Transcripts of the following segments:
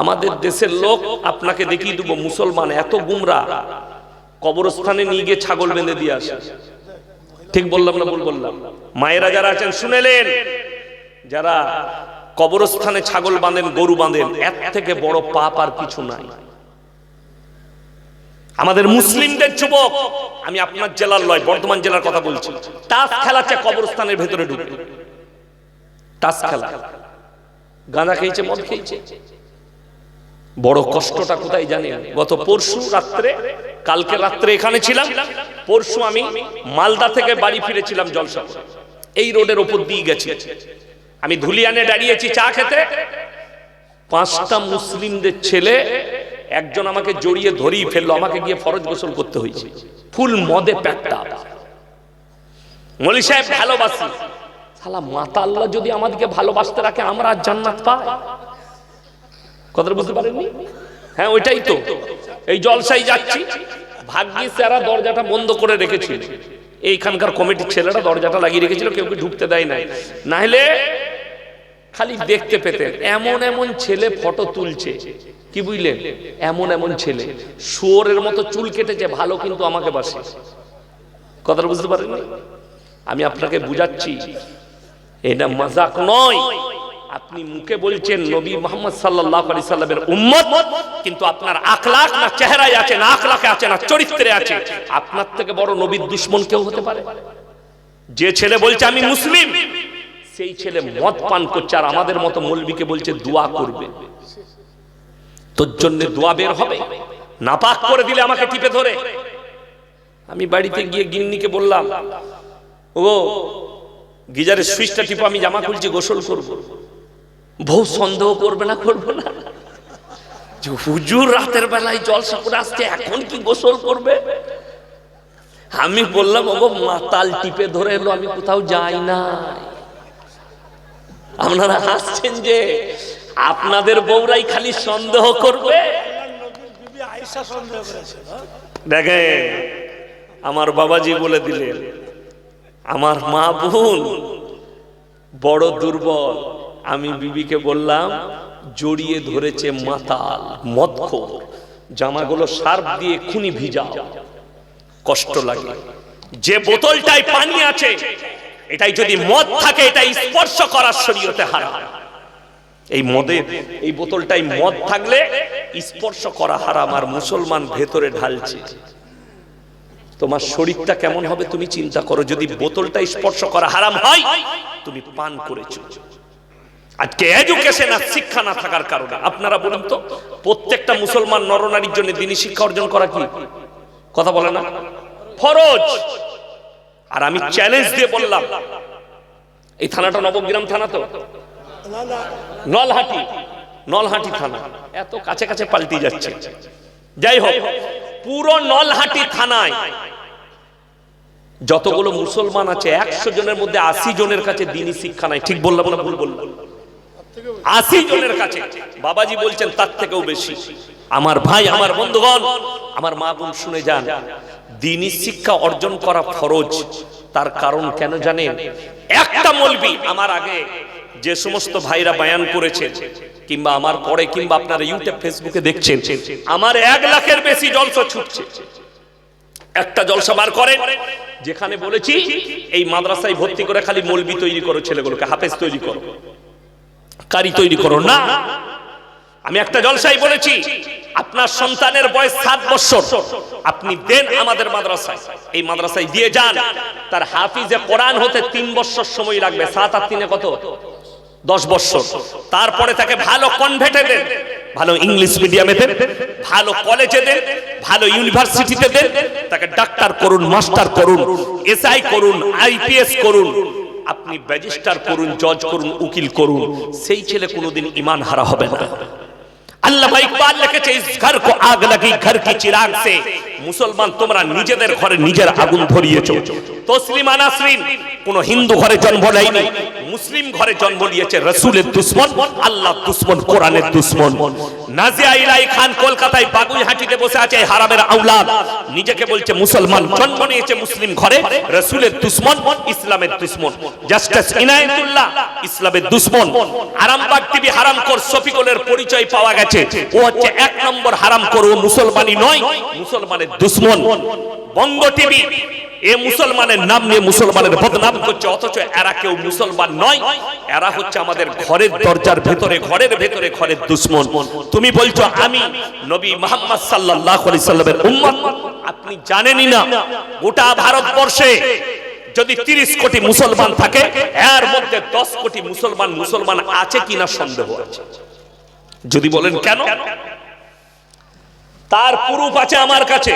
আমাদের দেশের লোক আপনাকে দেখিয়ে দেবো, মুসলমান এত গুমরা। কবরস্থানে নিয়ে গিয়ে ছাগল বেঁধে দিয়ে আসে। ঠিক বললাম না ভুল বললাম? মায়েরা যারা আছেন, শুনেলেন? যারা কবরস্থানে ছাগল বাঁধেন, গরু বাঁধেন, এর থেকে বড় পাপ আর কিছু নাই। আমাদের মুসলিমদের যুবক, আমি আপনার জেলার লয়, বর্ধমান জেলার কথা বলছি, তাস খেলাচ্ছে কবরস্থানের ভেতরে ঢুকে। তাস খেলা। গাঁদা খেয়েছে, মদ খেয়েছে? বড় কষ্টটা কোথায় জানেন? গত পরশু রাত্রে, কালকে রাত্রে এখানে ছিলাম। পরশু আমি মালদা থেকে বাড়ি ফিরেছিলাম জলসা এই রোডের ওপর দিয়ে গেছি। আমি ধুলিয়ানে দাঁড়িয়েছি চা খেতে। পাঁচটা মুসলিমদের ছেলে একজন আমাকে জড়িয়ে ধরিয়ে ফেলল, আমাকে গিয়ে ফরজ গোসল করতে হয়েছে। ফুল মদে প্যাকটা মলি সাহেব, ভালোবাসি। সালা মাতা আল্লাহ যদি আমাদেরকে ভালোবাসতে রাখে, আমরা আর জান্নাত পাই। কথাটা বুঝতে পারেননি? হ্যাঁ ওইটাই তো। এই জলসাই যাচ্ছি। ভাগ্যিস তারা দরজাটা বন্ধ করে রেখেছিল। এইখানকার কমিটির ছেলেরা দরজাটা লাগিয়ে রেখেছিল, কেউ ঢুকতে দেয় নাই। না হলে খালি দেখতে পেতেন, এমন এমন ছেলে ফটো তুলছে। কি বুঝলেন? এমন এমন ছেলে। শুয়োরের মতো চুল কেটেছে, ভালো কিন্তু আমাকে বাসে। কথাটা বুঝতে পারেননি? আমি আপনাকে বুঝাচ্ছি, এটা মজাক নয়। আপনি মুখে বলছেন নবী মোহাম্মদ সাল্লাল্লাহু আলাইহি সাল্লামের উম্মত, কিন্তু আপনার আখলাক না চেহারায় আছে, না আখলাকে আছে, না চরিত্রে আছে। আপনার থেকে বড় নবীর দুশ্মন কেউ হতে পারে? যে ছেলে বলছে, আমি মুসলিম। সেই ছেলে মদ পান করছে আর আমাদের মতো মৌলবীকে বলছে, দোয়া করবে। তোর জন্য দোয়া বের হবে। নাপাক করে দিলে আমাকে টিপে ধরে। আমি বাড়িতে গিয়ে গিন্নিকে বললাম ও গিজারের সুইচটা টিপে, আমি জামা খুলছি, গোসল করব। বউ সন্দেহ করবে না করবে না। যে হুজুর রাতের বেলায় জলসা করে আসছে, এখন কি গোসল করবে? আমি বললাম, ওগো, মাতাল টিপে ধরে এলো, আমি কোথাও যাই না আপনারা হাসছেন যে আপনাদের বউরাই খালি সন্দেহ করবে? দেখে আমার বাবাজি বলে দিলেন, আমার মা বোন বড় দুর্বল আমি বিবিকে বললাম, জড়িয়ে ধরেছে মাতাল, মদখোর। জামাগুলো সার্ফ দিয়ে খুনি ভিজা কষ্ট লাগে। যে বোতলটায় পানি আছে, এটাই যদি মদ থাকে এটাই স্পর্শ করার শরীয়তে হারাম। এই মদের এই বোতলটাই মদ থাকলে স্পর্শ করা হারাম আর মুসলমান ভেতরে ঢালছে। তোমার শরীরটা কেমন হবে তুমি চিন্তা করো। যদি বোতলটা স্পর্শ করা হারাম হয়, তুমি পান করেছ। আজকে এডুকেশন আর শিক্ষা না থাকার কারণে। আপনারা বলুন তো, প্রত্যেকটা মুসলমান নরনারীর জন্য দিনী শিক্ষা অর্জন করা কি? কথা বলে না? ফরজ। আর আমি চ্যালেঞ্জ দিয়ে বললাম, এই থানাটা নবগ্রাম থানা তো? নলহাটি। নলহাটি থানা। এত কাছে কাছে পাল্টি যাচ্ছে। যাই হোক, পুরো নলহাটি থানায় যতগুলো মুসলমান আছে, একশো জনের মধ্যে আশি জনের কাছে দিনই শিক্ষা নাই। ঠিক বললাম না ভুল বললাম? আশি জনের কাছে। বাবাজি বলছেন, তার থেকেও বেশি। আমার ভাই, আমার বন্ধুগণ, আমার মা বোন শুনে যান। দিনই শিক্ষা অর্জন করা ফরজ। তার কারণ কেন জানেন? একটা মলবি আমার আগে যে সমস্ত ভাইরা বায়ান করেছে কিংবা আমার পরে, কিংবা আপনারা ইউটিউব, ফেসবুকে দেখছেন, আমার এক লাখের বেশি জলসা ছুটছে। একটা জলসা বার করেন, যেখানে বলেছি, এই মাদ্রাসায় ভর্তি করে খালি মলবি তৈরি করো ছেলেগুলোকে, হাফেজ তৈরি করো। কারি তৈরি করো না। আমি একটা জলসাই বলেছি, আপনার সন্তানের বয়স সাত বছর। আপনি দেন আমাদের মাদ্রাসায়। এই মাদ্রাসায় দিয়ে যান। তার হাফিজে কোরআন হতে তিন বছর সময় লাগবে। সাত আর তিনে কত? দশ বছর। তারপরে তাকে ভালো কনভেটে দেন। ভালো ইংলিশ মিডিয়ামে দেন। ভালো কলেজে দেন। ভালো ইউনিভার্সিটিতে দেন। তাকে ডাক্তার করুন মাস্টার করুন এসআই করুন আইপিএস করুন। আপনি ব্যাজিস্টার করুন জজ করুন উকিল করুন সেই ছেলে কোনোদিন ইমান হারা হবে না। আল্লাহ ইকবাল লিখেছে, ইস ঘর কো আগ লাগি ঘর কি চিরাগ সে। মুসলমান, তোমরা নিজেদের ঘরে নিজের আগুন ধরিয়েছো। তসলিমা নাসরিন, কোন হিন্দু ঘরে জন্ম নেয়নি। মুসলিম ঘরে জন্ম নিয়েছে রসুলের দুশ্মন আল্লাহ দুশ্মন, কোরআনের দুশ্মন। নাজিয়া ইলাই খান কলকাতায় বাগুইহাটিতে বসে আছে হারামের আউলাদ। নিজেকে বলছে মুসলমান, জন্ম নিয়েছে মুসলিম ঘরে রসুলের দুশ্মন, ইসলামের দুশ্মন। জাস্টিস ইনায়েতুল্লাহ, ইসলামের দুশ্মন। আরামবাগ টিভি হারামখোর শফিকুলের পরিচয় পাওয়া গেছে। ও হচ্ছে এক নম্বর হারামখোর ও মুসলমানই নয়, মুসলমানের দুশ্মন। বঙ্গ টিভি, এ মুসলমানের নাম নিয়ে মুসলমানের বদনাম করছে, অথচ এরা কেউ মুসলমান নয়, এরা হচ্ছে আমাদের ঘরের দরজার ভেতরে, ঘরের ভেতরে ঘরের দুশ্মন। তুমি বলছো, আমি নবী মোহাম্মদ সাল্লাল্লাহু আলাইহি সাল্লামের উম্মত? আপনি জানেনই না, গোটা ভারতবর্ষে যদি তিরিশ কোটি মুসলমান থাকে, এর মধ্যে দশ কোটি মুসলমান মুসলমান আছে কিনা সন্দেহ আছে। যদি বলেন কেন? তার পুরুপ আছে আমার কাছে।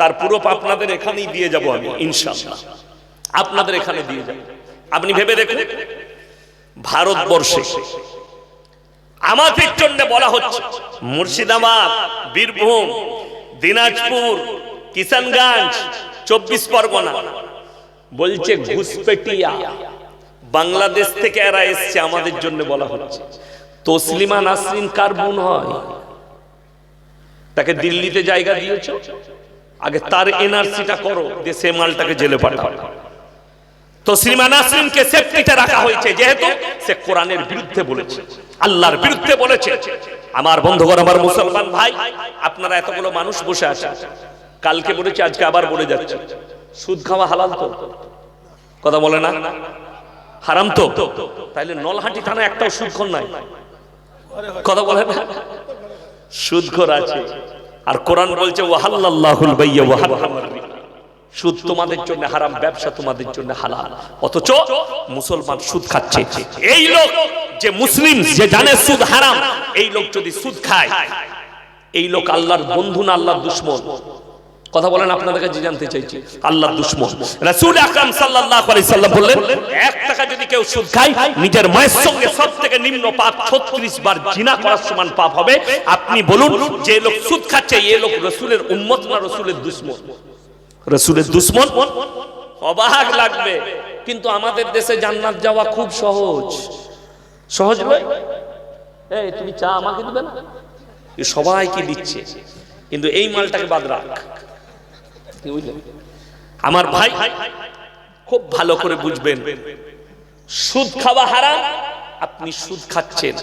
তার প্রুফ আপনাদের এখানেই দিয়ে যাব আমি ইনশাআল্লাহ। আপনাদের এখানে দিয়ে যাব। আপনি ভেবে দেখুন ভারতবর্ষে আমাদের জন্য বলা হচ্ছে মুর্শিদাবাদ বীরভূম দিনাজপুর কিষানগঞ্জ চব্বিশ পরগনা। বলছে ঘুষপেটিয়া বাংলাদেশ থেকে এরা এসছে আমাদের জন্য বলা হচ্ছে। তসলিমা নাসরিন কার বোন হয়? তাকে দিল্লিতে জায়গা দিয়েছ? আগে তার এনআরসিটা করো, দিয়ে সে মালটাকে জেলে পাঠাও। তসলিমা সেফটিতে রাখা হয়েছে, যেহেতু সে কোরআনের বিরুদ্ধে বলেছে, আল্লাহর বিরুদ্ধে বলেছে। আমার বন্ধুগণ, আমার মুসলমান ভাই, আপনারা এতগুলো মানুষ বসে আছে কালকে বলেছে, আজকে আবার বলে যাচ্ছে। সুদ খাওয়া হালাল তো? কথা বলে না? হারাম তো? তাইলে নলহাটি থানা একটাও সুদক্ষণ নাই। কথা বলে? না সুদখোর আছে। আর কোরআন বলছে ওয়াহাল্লাহুল বাইয়া ওয়াহাল্লাহুল সুদ তোমাদের জন্য হারাম, ব্যবসা তোমাদের জন্য হালাল। অথচ মুসলমান সুদ খাচ্ছে। এই লোক যে মুসলিম, যে জানে সুদ হারাম, এই লোক যদি সুদ খায়, এই লোক আল্লাহর বন্ধু না আল্লাহর দুশ্মন? কথা বলেন আপনাদের কাছে জানতে চাইছি। আল্লাহর দুশ্মন। রাসূল আকরাম সাল্লাল্লাহু আলাইহি সাল্লাম বললেন, এক টাকা যদি কেউ সুদ খায়, নিজের মায়ের সঙ্গে সবথেকে নিম্ন পাপ 36 বার জিনা করার সমান পাপ হবে। আপনি বলুন, যে লোক সুদ খাচ্ছে এই লোক রাসূলের উম্মত না রাসূলের দুশ্মন? রাসূলের দুশ্মন? অবাক লাগবে। কিন্তু আমাদের দেশে জান্নাত যাওয়া খুব সহজ। সহজ নয়? এই, তুমি চা আমাকে দিবে না? সবাইকে দিচ্ছে। কিন্তু এই মালটাকে বাদ রাখ? আমার ভাই খুব ভালো করে বুঝবেন। সুদ খাওয়া হারাম, আপনি সুদ খাচ্ছেন।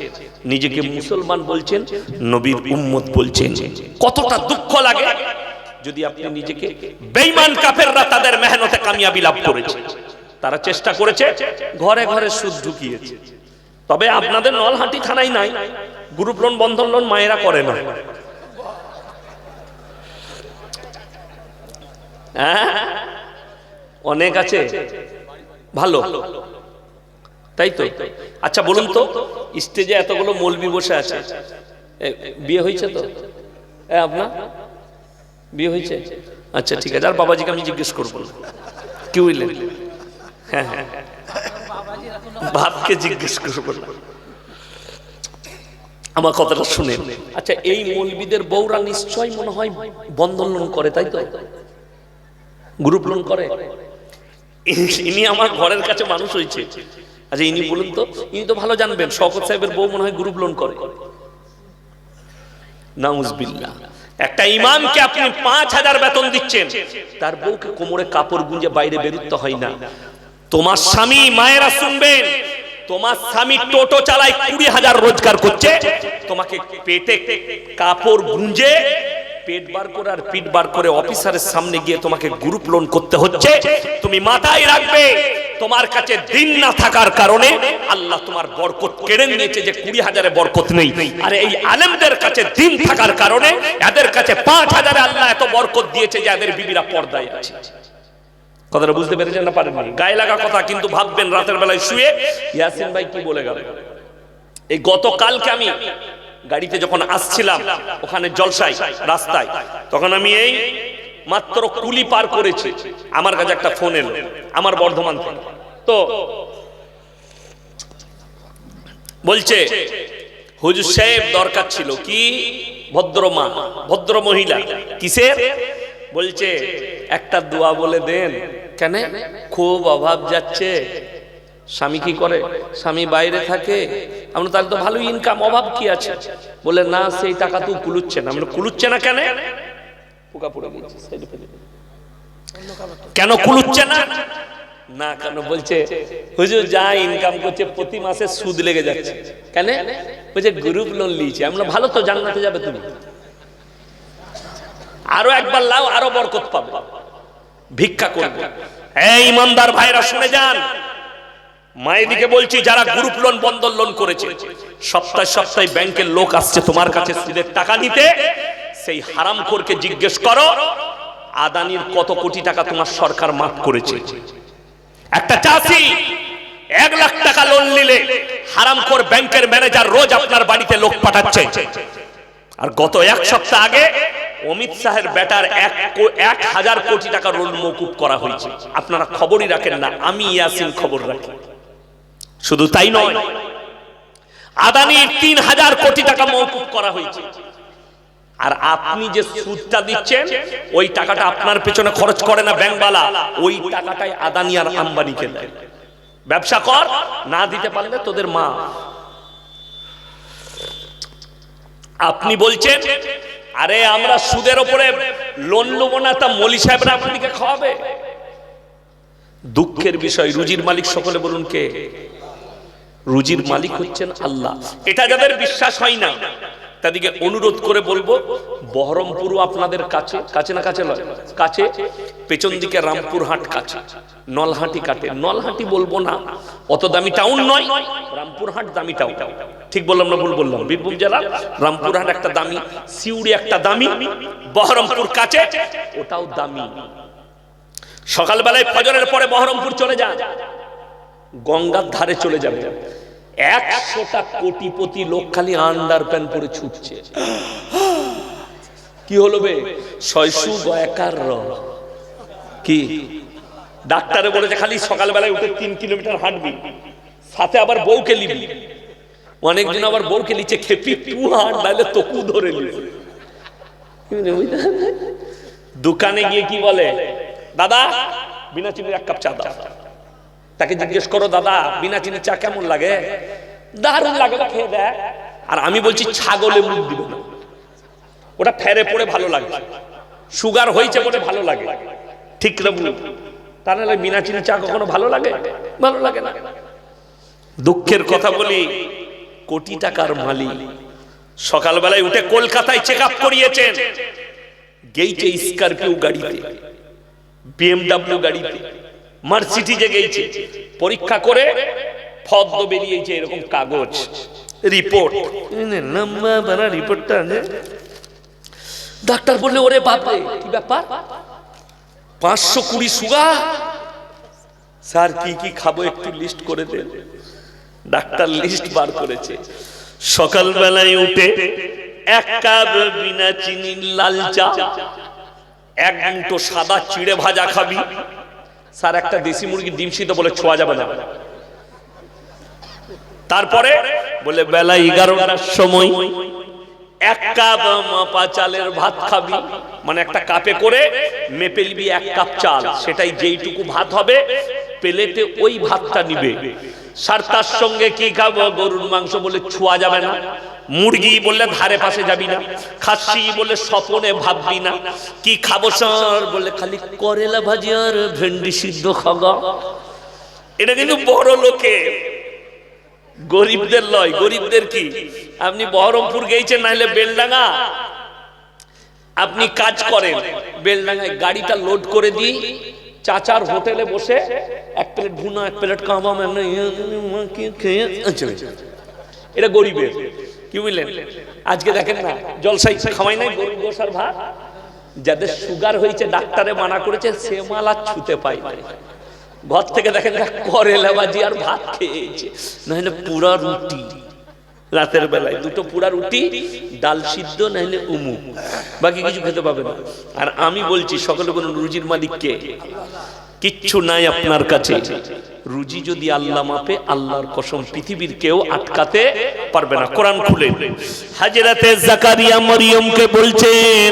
নিজেকে মুসলমান বলছেন, নবীর উম্মত বলছেন। কতটা দুঃখ লাগে যদি আপনি নিজেকে বেঈমান কাফেররা তাদের মেহনতে কামিয়াবি লাভ করেছে। তারা চেষ্টা করেছে, ঘরে ঘরে সুদ ঢুকিয়েছে। তবে আপনাদের নলহাটি থানায় নাই, গ্রুপ লোন, বন্ধন লোন মায়েরা করে না। হ্যাঁ? অনেক আছে। ভালো। তাই তো? আচ্ছা বলুন তো স্টেজে এতগুলো মলবি বসে আছে। বিয়ে হয়েছে তো? এ, আপনার? বিয়ে হয়েছে? আচ্ছা ঠিক আছে। আর বাবাজিকে আমি জিজ্ঞেস করব। কি বুঝলেন হ্যাঁ হ্যাঁ। বাপকে জিজ্ঞেস করব আমার কথাটা শুনে। আচ্ছা এই মৌলবিদের বউরা নিশ্চয় মনে হয় বন্ধন করে তাই তো? গ্রুপ লোন করে। ইনি আমার ঘরের কাছে মানুষ হয়েছে। আচ্ছা ইনি বলুন তো, ইনি তো ভালো জানবেন, শওকত সাহেবের বউ মনে হয় গ্রুপ লোন করে। নাউজবিল্লাহ। একটা ইমামকে আপনি পাঁচ হাজার বেতন দিচ্ছেন, তার বউকে কোমরে কাপড় গুঁজে বাইরে বেরুতে হয় না। তোমার স্বামী মায়েরা শুনবেন, তোমার স্বামী টোটো চালায় কুড়ি হাজার রোজগার করছে, তোমাকে পেটে কাপড় গুঁজে পেট বার করে পিট বার করে অফিসারের সামনে গিয়ে তোমাকে গ্রুপ লোন করতে হচ্ছে। তুমি মাথায় রাখবে, তোমার কাছে দিন না থাকার কারণে আল্লাহ তোমার বরকত কেড়ে নিয়েছে যে কুড়ি হাজারে বরকত নেই। আর এই আলেমদের কাছে দিন থাকার কারণে এদের কাছে পাঁচ হাজারে আল্লাহ এত বরকত দিয়েছে যে এদের বিবিরা পর্দায় আছে। কথাটা বুঝতে পেরেছেন না পারেন গায়ে লাগা কথা, কিন্তু ভাববেন রাতের বেলায় শুয়ে। ইয়াসিন ভাই কি বলে গেল? এই গতকালকে আমি গাড়িতে যখন আসছিলাম, ওখানে জলসাই রাস্তায়, তখন আমি এই মাত্র কুলি পার করেছি। আমার কাছে একটা ফোন এলো, আমার বর্ধমান তো বলছে, হুজুর সাহেব দরকার ছিল কি? ভদ্র মা, ভদ্র মহিলা, কিসের? বলছে, একটা দোয়া বলে দেন। কেন? খুব অভাব যাচ্ছে। স্বামী কি করে? স্বামী বাইরে থাকে। আমরা তাহলে তো ভালো ইনকাম অভাব কি আছে? বলে, না, সেই টাকা তো কুলুচ্ছে না। আমরা কুলুচ্ছে না কেন? পোকা কেন কুলুচ্ছে না? না, কেন বলছে, হুজুর, যা ইনকাম করছে, প্রতি মাসে সুদ লেগে যাচ্ছে। কেন? বলছে গ্রুপ লোন নিয়েছে। আমরা ভালো তো, জান্নাতে যাবে তুমি। আরও একবার লাও, আরও বরকত পাবে। ভিক্ষা করবে। এই ইমানদার ভাইরা, শুনে যান। মায়েদিকে বলছি যারা গ্রুপ লোন বন্ধন লোন করেছে সপ্তাহে সপ্তাহে ব্যাংকের লোক আসছে তোমার কাছে সুদের টাকা নিতে সেই হারামখোরকে জিজ্ঞেস করো আদানির কত কোটি টাকা তোমার সরকার মাফ করেছে? একটা চাষি এক লাখ টাকা লোন নিলে হারামখোর ব্যাংকের ম্যানেজার রোজ আপনার বাড়িতে লোক পাঠাচ্ছে। আর গত এক সপ্তাহ আগে অমিত শাহের ব্যাটার এক হাজার কোটি টাকা লোন মকুব করা হয়েছে। আপনারা খবরই রাখেন না আমি ইয়াসিন খবর রাখি। শুধু তাই নয় আদানির তিন হাজার কোটি টাকা মৌকুব করা হয়েছে। আর আপনি যে সুদটা দিচ্ছেন, ওই টাকাটা আপনার পেছনে খরচ করে না ব্যাংকওয়ালা, ওই টাকাটাই আদানি আর আম্বানিকে দেয়। ব্যবসা কর, না দিতে পারলে তোদের মা আপনি বলছেন, আরে আমরা সুদের ওপরে লোন নেব না, তা মলি সাহেবরা আপনাকে খাওয়াবে? দুঃখের বিষয়, রুজির মালিক সকলে বলুন কে? রুজির মালিক হচ্ছেন আল্লাহ। এটা যাদের বিশ্বাস হয় না তাদেরকে অনুরোধ করে বলব বহরমপুর আপনাদের কাছে কাছে না কাছে নয় কাছে পেছন দিকে রামপুরহাট কাছে নলহাটি কাটে নলহাটি বলব না অত দামি টাউন নয় রামপুরহাট দামি টাউন। ঠিক বললাম না ভুল বললাম? বীরভূম জেলা রামপুরহাট একটা দামি সিউড়ি একটা দামি বহরমপুর কাছে ওটাও দামি। সকালবেলায় ফজরের পরে বহরমপুর চলে যান। গঙ্গার ধারে চলে যাবে। একশোটা কোটিপতি লোক খালি আন্ডার প্যান্ট পরে ছুটছে। কি হলো বে? শৈশু গয়াকার কি? ডাক্তারে বলেছে খালি সকালবেলায় উঠে তিন কিলোমিটার হাঁটবি, সাথে আবার বউকে নিবি। অনেকজন আবার বউকে নিচে খেপি, তু হাঁট, নাহলে তকু ধরে নিবি। দোকানে গিয়ে কি বলে? দাদা, বিনা চিনির এক কাপ চা দাও। তাকে জিজ্ঞেস করো, দাদা, বিনা চিনি চা কেমন লাগে? দারুণ লাগে খেয়ে দেয় আর আমি বলছি, ছাগলে মুখ দিবে না। ওটা ফেরে পড়ে ভালো লাগে। সুগার হয়েছে বলে ভালো লাগে। ঠিক না বলুন তা নাহলে বিনা চিনি চা কখনো ভালো লাগে? ভালো লাগে না। দুঃখের কথা বলি, কোটি টাকার মালিক সকালবেলায় উঠে কলকাতায় চেক আপ করিয়েছেন। গেইছে স্করপিও গাড়িতে, বিএমডাব্লিউ গাড়িতে। মার্সিডিজে গেছে পরীক্ষা করে ফদ্দ বেরিয়েছে এরকম কাগজ রিপোর্ট লম্বা বানা রিপোর্টটা ডাক্তার বললে ওরে বাপরে কি ব্যাপার? পাঁচশো কুড়ি সুগার স্যার কি কি খাব একটু লিস্ট করে দেন। ডাক্তার লিস্ট বার করেছে। সকালবেলায় উঠে এক কাপ বিনা চিনির লাল চা এক মুঠো সাদা চিড়ে ভাজা খাবি। স্যার একটা দেশি মুরগি ডিম সিদ্ধ বলে ছোঁয়া যাবে না। তারপরে বলে বেলা এগারোটার সময় এক কাপ মাপা চালের ভাত খাবি। মানে একটা কাপে করে মেপে নিবি এক কাপ চাল। সেটাই যেইটুকু ভাত হবে প্লেটে ওই ভাতটা নিবে। সার তার সঙ্গে কি খাব? গরুর মাংস বলে ছোঁয়া যাবে না। মুরগি বললে ধারে পাশে যাবি না খাসি বলে স্বপনে ভাববি না কি খাব স্যার বলে খালি করেলা ভাজি আর ভেন্ডি সিদ্ধ খাগা এটা কিন্তু বড় লোকে গরিবদের লয় গরিবদের কি আপনি বহরমপুর গেছেন নাহলে বেলডাঙ্গা আপনি কাজ করেন বেলডাঙ্গায় গাড়িটা লোড করে দিই চাচার হোটেলে বসে এক প্লেট ভুনা এক প্লেট মানে চলে এটা গরিবের কি বুঝলেন আজকে দেখেন না জলসাই খাওয়াই নাই গরিব গোসার ভাত? যাদের সুগার হয়েছে ডাক্তারে মানা করেছে সে মাল আর ছুতে পাই ঘর থেকে দেখেন করেলা বাজি আর ভাত খেয়েছে। নাহলে পুরা রুটি। রাতের বেলায় দুটো পুরা রুটি ডাল সিদ্ধ নাহলে উমু। বাকি কিছু খেতে পাবে না। আর আমি বলছি সকলে বলুন রুজির মালিক কে? কিচ্ছু নাই আপনার কাছে। রুজি যদি আল্লাহ মাপে, আল্লাহর কসম পৃথিবীর কেউ আটকাতে পারবে না। কোরআন খুলে। হাজরাতে জাকারিয়া মরিয়মকে বলছেন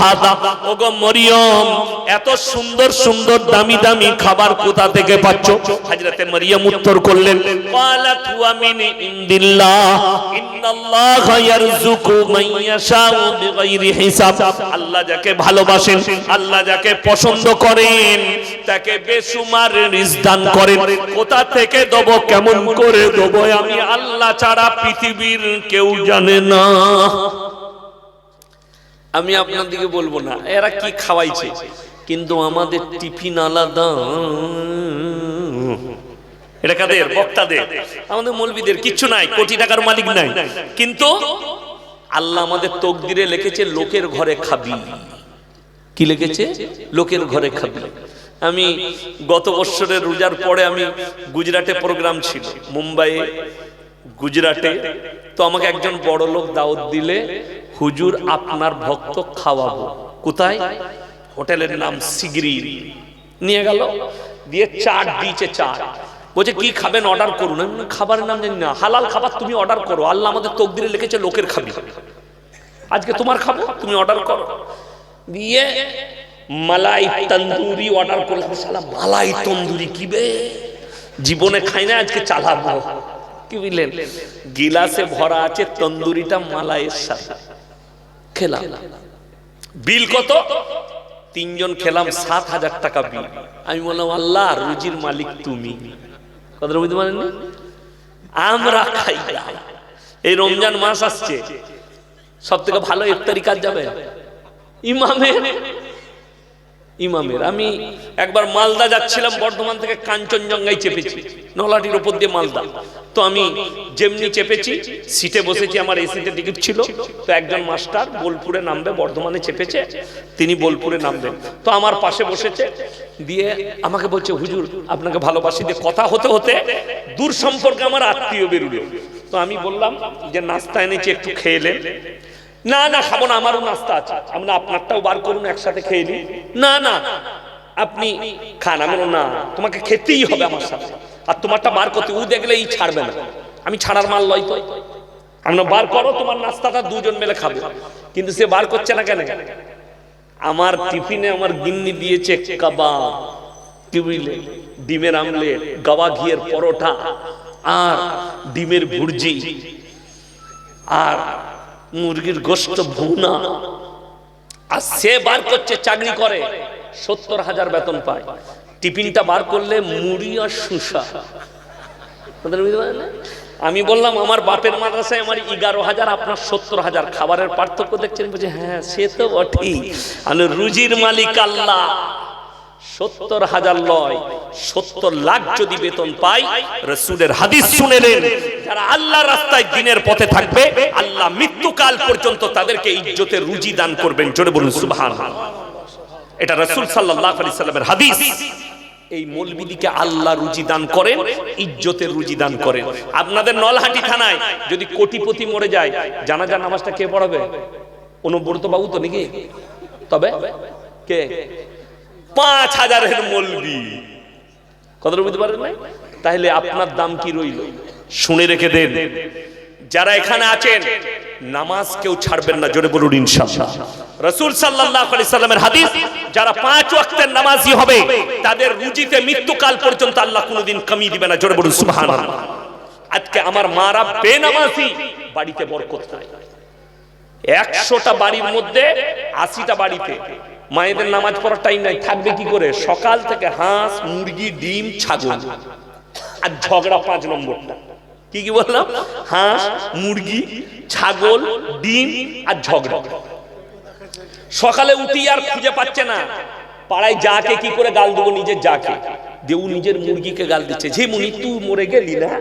হাদা? ওগো মরিয়ম, এত সুন্দর সুন্দর দামি দামি খাবার কোথা থেকে পাচ্ছ? হযরতে মরিয়ম উত্তর করলেন ক্বালাত হুয়া মিন ইনদিল্লাহ, ইন্নাল্লাহা ইয়ারযুকু মান ইয়াশাউ বিগাইরি হিসাব। আল্লাহ যাকে ভালোবাসেন, আল্লাহ যাকে পছন্দ করেন, তাকে বেসুমার রিজক দান করেন। কোথা থেকে দেব, কেমন করে দেব, আমি আল্লাহ ছাড়া পৃথিবীর কেউ জানে না। আমি আপনার দিকে বলব না, এরা কি খাওয়াইছে? কিন্তু আমাদের টিফিন আলাদা। এটা কাদের? বক্তাদের। আমাদের মৌলবিদের কিচ্ছু নাই, কোটি টাকার মালিক নাই। কিন্তু আল্লাহ আমাদের তকদিরে লিখেছে, লোকের ঘরে খাবি। কি লিখেছে? লোকের ঘরে খাবি। আমি গত বছরের রোজার পরে আমি গুজরাটে প্রোগ্রাম ছিল, মুম্বাইয়ে গুজরাটে। তো আমাকে একজন বড় লোক দাওয়াত দিলে হুজুর আপনার ভক্ত খাওয়াবো। কোথায়? হোটেলের নাম সিগরি। নিয়ে গেল, দিয়ে চাট দিয়েছে চাট। বলছে, কি খাবেন? অর্ডার করুন। খাবারের নাম জানি না। হালাল খাবার তুমি অর্ডার করো। আল্লাহ আমাদের তকদিরে লিখেছে, লোকের খাবি। আজকে তোমার খাব, তুমি অর্ডার করো। দিয়ে মালাই তন্দুরি অর্ডার করলাম। সালা মালাই তন্দুরি কি বে? জীবনে খাই না, আজকে চালাবো কি বুঝলেন? গিলাসে ভরা আছে তন্দুরিটা মালাইয়ের সাথে। খেলাম। বিল কত? তিনজন খেলাম সাত হাজার টাকা বিল। আমি বললাম আল্লাহ রুজির মালিক তুমি। কথা বুঝতে পারেন আমরা খাই। এই রমজান মাস আসছে। সব থেকে ভালো ইফতারি কাজ যাবে? ইমামের ইমামের। আমি একবার মালদা যাচ্ছিলাম, বর্ধমান থেকে কাঞ্চনজঙ্ঘায় চেপেছি। নলাটির উপর দিয়ে মালদা। তো আমি যেমনি চেপেছি, সিটে বসেছি, আমার এই সিটে টিকিট ছিল। তো একজন মাস্টার বোলপুরে নামবে, বর্ধমানে চেপেছে, তিনি বোলপুরে নামবেন। তো আমার পাশে বসেছে, দিয়ে আমাকে বলছে, হুজুর, আপনাকে ভালোবাসি দিয়ে কথা হতে হতে দূর সম্পর্কে আমার আত্মীয় বেরুলো। তো আমি বললাম যে, নাস্তা এনেছি, একটু খেয়ে না না, খাব আমারও নাস্তা আছে। আমরা আপনারটাও বার করুন, একসাথে খেয়ে নিই। না না, আপনি খান, আমি না, তোমাকে খেতেই হবে আমার সাথে। আর তোমারটা বার করতে, ও দেখলেই ছাড়বে না। আমি ছাড়ার মাল লই তো। আমরা বার করো, তোমার নাস্তাটা দুজন মিলে খাব। কিন্তু সে বার করছে না কেন? আমার টিফিনে আমার গিন্নি দিয়েছে কাবাব কি বুঝলে ডিমের আমলেট গাওয়া ঘিয়ের পরোটা, আর ডিমের ভুর্জি, আর মুরগির গোস্ত ভুনা। আর সে বার করছে, চাকরি করে। সত্তর হাজার বেতন পায়। টিফিনটা বার করলে মুড়ি আর সুসা? আমি বললাম, আমার বাপের মাদ্রাসায় আমার এগারো হাজার, আপনার সত্তর হাজার। খাবারের পার্থক্য দেখছেন, বলছে হ্যাঁ সে তো বটেই। আমি রুজির মালিক আল্লাহ। সত্তর হাজার লয়, সত্তর লাখ যদি বেতন পাই, রসুলের হাদিস শুনেলেন যারা আল্লাহ রাস্তায় দিনের পথে থাকবে, আল্লাহ মৃত্যুকাল পর্যন্ত তাদেরকে ইজ্জতের রুজি দান করবেন। জোরে বলুন সুবহান এটা রসুল সাল্লাহ আলি সাল্লামের হাদিস। এই মৌলবিদিকে আল্লাহ রুজি দান করেন, ইজ্জতের রুজি দান করেন। আপনাদের নলহাটি থানায় যদি কোটিপতি মরে যায় জানাজা নামাজটা কে পড়াবে? অনুব্রত বাবু তো নাকি? তবে? কে? পাঁচ হাজারের মলবি কথাটা বুঝতে পারেন না তাহলে আপনার দাম কি রইল? শুনে রেখে দেন। যারা এখানে আছেন, নামাজ কেউ ছাড়বেন না, জোরে বলুন ইনশাআল্লাহ। রাসূল সাল্লাল্লাহু আলাইহি সাল্লামের হাদিস, যারা পাঁচ ওয়াক্তের নামাজি হবে, তাদের রুজিতে মৃত্যুকাল পর্যন্ত আল্লাহ কোনোদিন কমিয়ে দিবে না, জোরে বলুন সুবহানাল্লাহ। আজকে আমার মারা বেনামাজি বাড়িতে বরকত নাই। একশোটা বাড়ির মধ্যে আশিটা বাড়িতে মায়েদের নামাজ পড়ার টাইম নাই, থাকবে কি করে? সকাল থেকে হাঁস, মুরগি, ডিম, ছাগল। আর ঝগড়া পাঁচ নম্বরটা। কি কি বললাম? হাঁস, মুরগি, ছাগল, ডিম আর ঝগড়া। সকালে উঠি আর খুঁজে পাচ্ছে না। পাড়ায় যাকে কি করে গাল দেবো, নিজের যাকে। দেউ নিজের মুরগিকে গাল দিচ্ছে যে মুনি, তুই মরে গেলি না?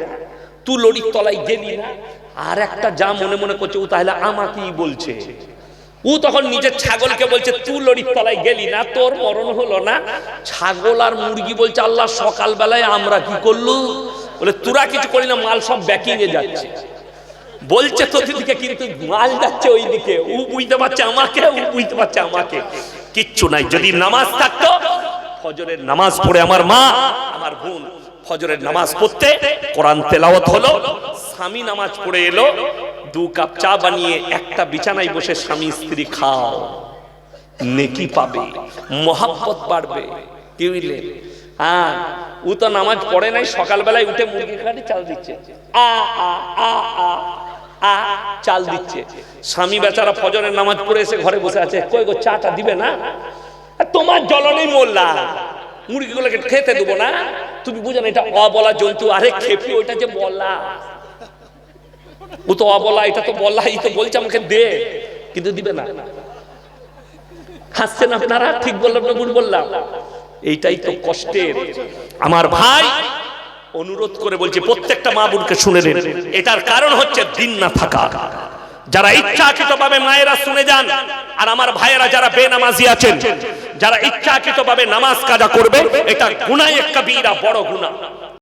তুই লড়ির তলায় গেলি না? আর একটা যা মনে মনে করছে, ও তাহলে আমাকেই বলছে। ও তখন নিজের ছাগলকে বলছে তুই লড়ির তলায় গেলি না, তোর মরণ হলো না। ছাগল আর মুরগি বলছে, আল্লাহ, সকালবেলায় আমরা কি করলু? বলে, তোরা কিছু করি না, মাল সব ব্যাকিং এ যাচ্ছে। বলছে দিকে কিন্তু মাল যাচ্ছে ওই দিকে ও বুঝতে পারছে আমাকে, ও বুঝতে পারছে আমাকে। কিচ্ছু নাই, যদি নামাজ থাকতো, ফজরের নামাজ পড়ে আমার মা, আমার বোন, ফজরের নামাজ পড়তে কোরআন তেলাওয়াত হলো, স্বামী নামাজ পড়ে এলো দু কাপ চা বানিয়ে একটা বিছানায় বসে স্বামী স্ত্রী খাও। নেকি পাবে, মহাব্বত বাড়বে। কি হ্যাঁ ও তো নামাজ পড়ে নাই, সকালবেলায় উঠে মুরগি খাটে চাল দিচ্ছে। আ আ আ আ আ, চাল দিচ্ছে। স্বামী বেচারা ফজরের নামাজ পড়ে এসে ঘরে বসে আছে, কই গো, চাটা দিবে না? তোমার জ্বলনেই মোল্লা। মুরগিগুলোকে খেতে দেবো না। তুমি বুঝো না, এটা অবলা জন্তু। আরে খেপি ওইটা যে বলা। ও তো অবলা, এটা তো বলা, এই তো বলছে আমাকে দে, কিন্তু দিবে না। হাসছেন আপনারা, ঠিক বললাম না ভুল বললাম। এইটাই তো কষ্টের। আমার ভাই অনুরোধ করে বলছি, প্রত্যেকটা মা বোনকে শুনে নেন। এটার কারণ হচ্ছে দিন না থাকা। যারা ইচ্ছাকৃত ভাবে মায়েরা শুনে যান, আর আমার ভাইয়েরা যারা বেনামাজি আছেন, যারা ইচ্ছাকৃত ভাবে নামাজ কাজা করবে, এটা গুনায় একটা বীরা বড় গুনাহ।